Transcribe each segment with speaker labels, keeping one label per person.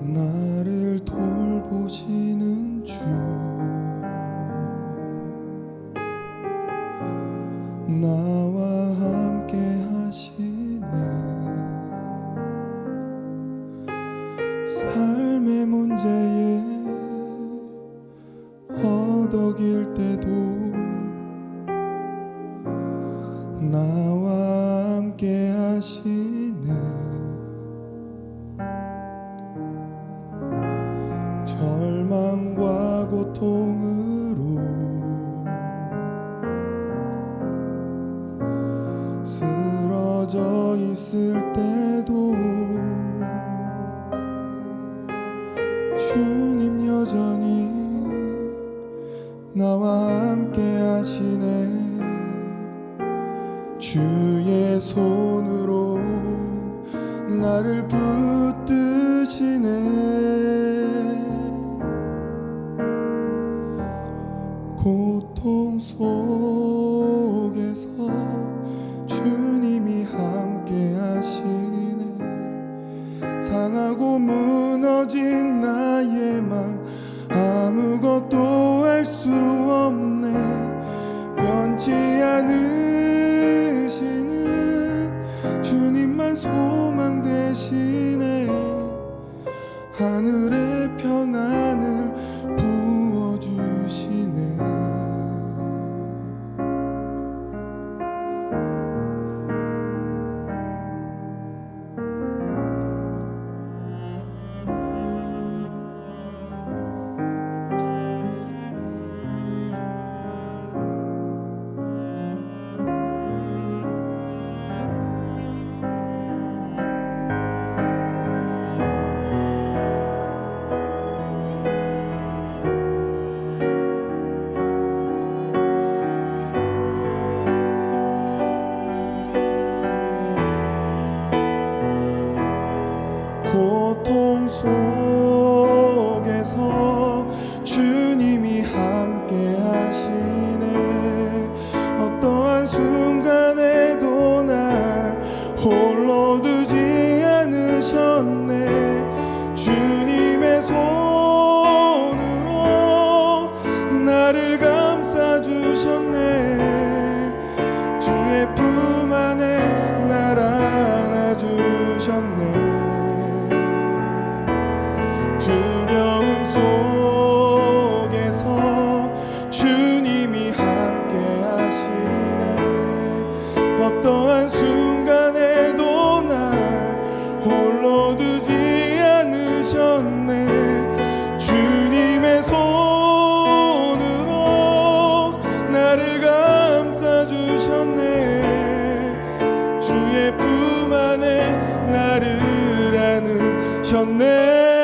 Speaker 1: 나를 돌보시는 주. 나와 함께 하시네. 삶의 문제에 허덕일 때도 나와 함께 하시네. 고통으로. 쓰러져 있을 때도 주님 여전히 나와 함께 하시네. 주의 손으로 나를 붙드시네 되시네 하늘의 평 두려움 속에서 주님이 함께 하시네. 어떠한 순간에도 날 홀로 두지 않으셨네. 주님의 손으로 나를 감싸 주셨네. 주의 품 안에 나를 안으셨네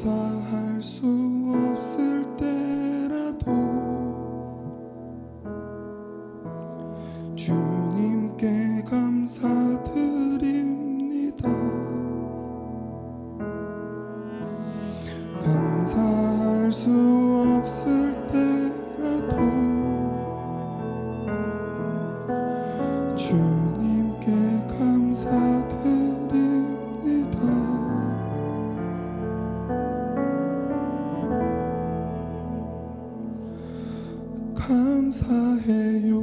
Speaker 1: 감사할 수 없을 때라도 주님께 감사드립니다. 감사할 수 감사해요.